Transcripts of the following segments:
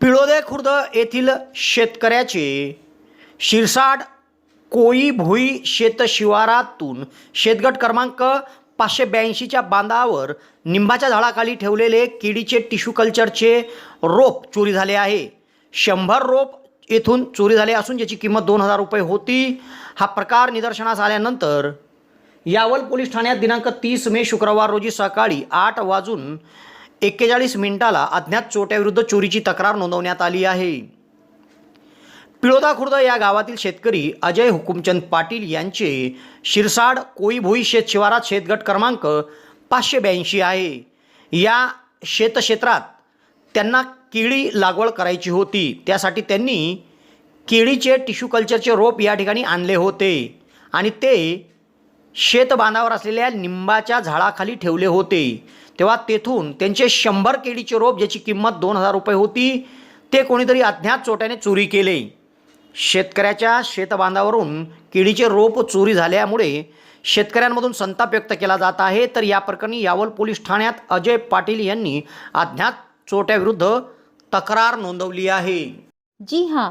पिळोदे खुर्द येथील शेतकऱ्याचे शिरसाड कोई भोई शेतशिवारातून शेतगट क्रमांक पाचशे ब्याऐंशीच्या बांधावर निंबाच्या झाडाखाली ठेवलेले किडीचे टिश्यू कल्चरचे रोप चोरी झाले आहे. शंभर रोप येथून चोरी झाले असून ज्याची किंमत दोन हजार रुपये होती. हा प्रकार निदर्शनास आल्यानंतर यावल पोलीस ठाण्यात दिनांक तीस मे शुक्रवार रोजी सकाळी आठ वाजून एक्केचाळीस मिनिटाला अज्ञात चोट्याविरुद्ध चोरीची तक्रार नोंदवण्यात आली आहे. पिळोदा खुर्द या गावातील शेतकरी अजय हुकुमचंद पाटील यांचे शिरसाड कोईभोई शेत शिवारात शेतगट क्रमांक पाचशे ब्याऐंशी आहे. या शेतक्षेत्रात त्यांना केळी लागवड करायची होती. त्यासाठी त्यांनी केळीचे टिश्यू कल्चरचे रोप या ठिकाणी आणले होते आणि ते शेतबांधावर असलेल्या निंबाच्या झाडाखाली ठेवले होते. तेव्हा तेथून त्यांचे शंभर केळीचे रोप ज्याची किंमत दोन हजार रुपये होती ते कोणीतरी अज्ञात चोट्याने चोरी केले. शेतकऱ्याच्या शेतबांधावरून केळीचे रोप चोरी झाल्यामुळे शेतकऱ्यांमधून संताप व्यक्त केला जात आहे. तर या प्रकरणी यावल पोलीस ठाण्यात अजय पाटील यांनी अज्ञात चोट्याविरुद्ध तक्रार नोंदवली आहे. जी हां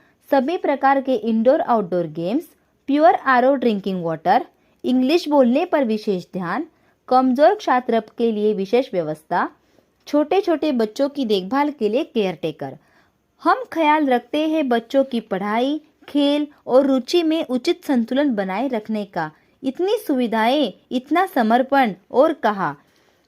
सभी प्रकार के indoor outdoor games pure R drinking water English बोलने पर विशेष ध्यान, कमज़ोर छात्र के लिए विशेष व्यवस्था छोटे छोटे बच्चों की देखभाल के लिए केयर टेकर हम ख्याल रखते हैं बच्चों की पढ़ाई, खेल और रुचि में उचित संतुलन बनाए रखने का। इतनी सुविधाएँ, इतना समर्पण और कहा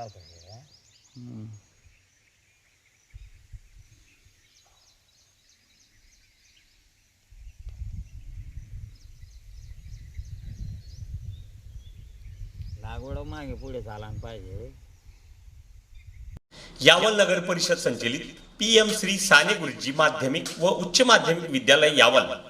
मला होतं लागवड मागे पुढे चालान पाहिजे. यावल नगर परिषद संचलित पी एम श्री साने गुरुजी माध्यमिक व उच्च माध्यमिक विद्यालय यावल.